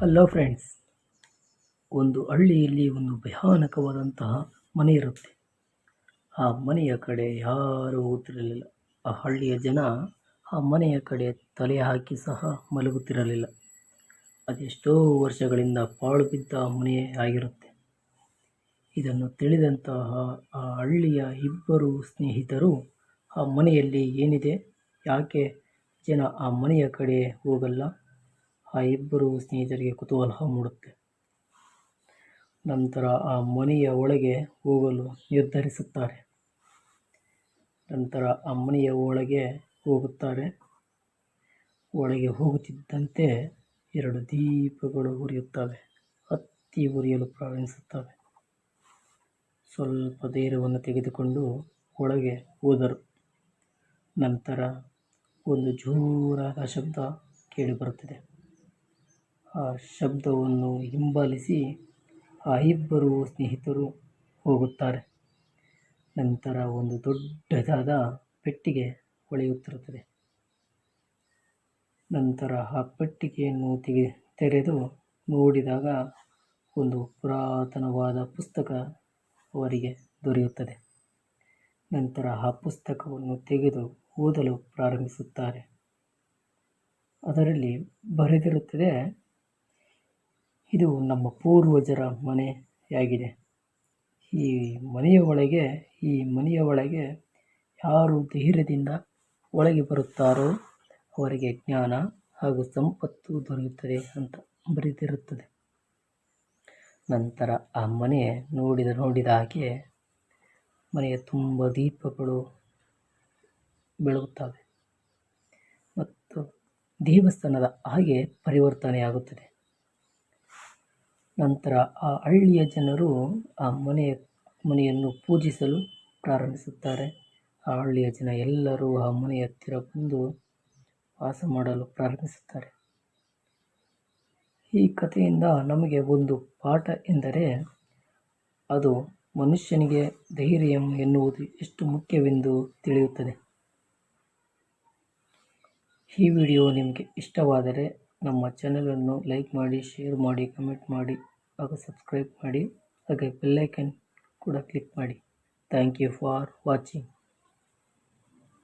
Hello friends ಒಂದು ಹಳ್ಳಿಯಲ್ಲಿ ಒಂದು ಭಯಾನಕವಾದಂತಹ ಮನೆ ಇರುತ್ತೆ. ಆ ಮನೆಯ ಕಡೆ ಯಾರೂ ಹೋಗುತ್ತಿರಲಿಲ್ಲ ಆ ಹಳ್ಳಿಯ ಜನ ಆ ಮನೆಯ ಕಡೆ ತಲೆ ಹಾಕಿ ಸಹ ಮಲಗುತ್ತಿರಲಿಲ್ಲ. ಅದೆಷ್ಟೋ ವರ್ಷಗಳಿಂದ ಪಾಳು ಬಿದ್ದ ಮನೆ ಆಗಿರುತ್ತೆ. ಇದನ್ನು ತಿಳಿದಂತಹ ಆ ಹಳ್ಳಿಯ ಇಬ್ಬರು ಸ್ನೇಹಿತರು ಆ ಮನೆಯಲ್ಲಿ ಏನಿದೆ? ಯಾಕೆ ಜನ ಆ ಮನೆಯ ಕಡೆ ಹೋಗಲ್ಲ? ಆ ಇಬ್ಬರು ಸ್ನೇಹಿತರಿಗೆ ಕುತೂಹಲ ಮೂಡುತ್ತೆ. ನಂತರ ಆ ಮನೆಯ ಒಳಗೆ ಹೋಗಲು ನಿರ್ಧರಿಸುತ್ತಾರೆ. ನಂತರ ಆ ಮನೆಯ ಒಳಗೆ ಹೋಗುತ್ತಾರೆ. ಒಳಗೆ ಹೋಗುತ್ತಿದ್ದಂತೆ ಎರಡು ದೀಪಗಳು ಉರಿಯುತ್ತವೆ. ಹತ್ತಿ ಉರಿಯಲು ಪ್ರಾರಂಭಿಸುತ್ತವೆ. ಸ್ವಲ್ಪ ಧೈರ್ಯವನ್ನು ತೆಗೆದುಕೊಂಡು ಒಳಗೆ ಹೋದರು. ನಂತರ ಒಂದು ಜೋರಾದ ಶಬ್ದ ಕೇಳಿಬರುತ್ತಿದೆ. ಶಬ್ದವನ್ನು ಹಿಂಬಾಲಿಸಿ ಆ ಇಬ್ಬರು ಸ್ನೇಹಿತರು ಹೋಗುತ್ತಾರೆ. ನಂತರ ಒಂದು ದೊಡ್ಡದಾದ ಪೆಟ್ಟಿಗೆ ಹೊಳೆಯುತ್ತಿರುತ್ತದೆ. ನಂತರ ಆ ಪೆಟ್ಟಿಗೆಯನ್ನು ತೆಗೆ, ತೆರೆದು ನೋಡಿದಾಗ ಒಂದು ಪುರಾತನವಾದ ಪುಸ್ತಕ ಅವರಿಗೆ ದೊರೆಯುತ್ತದೆ. ನಂತರ ಆ ಪುಸ್ತಕವನ್ನು ತೆಗೆದು ಓದಲು ಪ್ರಾರಂಭಿಸುತ್ತಾರೆ. ಅದರಲ್ಲಿ ಬರೆದಿರುತ್ತದೆ ಇದು ನಮ್ಮ ಪೂರ್ವಜರ ಮನೆಯಾಗಿದೆ. ಈ ಮನೆಯ ಒಳಗೆ, ಈ ಮನೆಯ ಒಳಗೆ ಯಾರು ಧೈರ್ಯದಿಂದ ಒಳಗೆ ಬರುತ್ತಾರೋ ಅವರಿಗೆ ಜ್ಞಾನ ಹಾಗೂ ಸಂಪತ್ತು ದೊರೆಯುತ್ತದೆ ಅಂತ ಬರೆದಿರುತ್ತದೆ. ನಂತರ ಆ ಮನೆ ನೋಡಿದ ನೋಡಿದ ಹಾಗೆ ಮನೆಯ ತುಂಬ ದೀಪಗಳು ಬೆಳಗುತ್ತವೆ ಮತ್ತು ದೇವಸ್ಥಾನದ ಹಾಗೆ ಪರಿವರ್ತನೆಯಾಗುತ್ತದೆ. ನಂತರ ಆ ಹಳ್ಳಿಯ ಜನರು ಆ ಮನೆಯ ಮನೆಯನ್ನು ಪೂಜಿಸಲು ಪ್ರಾರಂಭಿಸುತ್ತಾರೆ. ಆ ಹಳ್ಳಿಯ ಜನ ಎಲ್ಲರೂ ಆ ಮನೆಯ ಹತ್ತಿರ ಬಂದು ವಾಸ ಮಾಡಲು ಪ್ರಾರಂಭಿಸುತ್ತಾರೆ. ಈ ಕಥೆಯಿಂದ ನಮಗೆ ಒಂದು ಪಾಠ ಎಂದರೆ, ಅದು ಮನುಷ್ಯನಿಗೆ ಧೈರ್ಯ ಎನ್ನುವುದು ಎಷ್ಟು ಮುಖ್ಯವೆಂದು ತಿಳಿಯುತ್ತದೆ. ಈ ವಿಡಿಯೋ ನಿಮಗೆ ಇಷ್ಟವಾದರೆ ನಮ್ಮ ಚಾನಲನ್ನು ಲೈಕ್ ಮಾಡಿ, ಶೇರ್ ಮಾಡಿ, ಕಮೆಂಟ್ ಮಾಡಿ ಹಾಗೂ ಸಬ್ಸ್ಕ್ರೈಬ್ ಮಾಡಿ. ಹಾಗೆ ಬೆಲ್ಲೈಕನ್ ಕೂಡ ಕ್ಲಿಕ್ ಮಾಡಿ. Thank you for watching.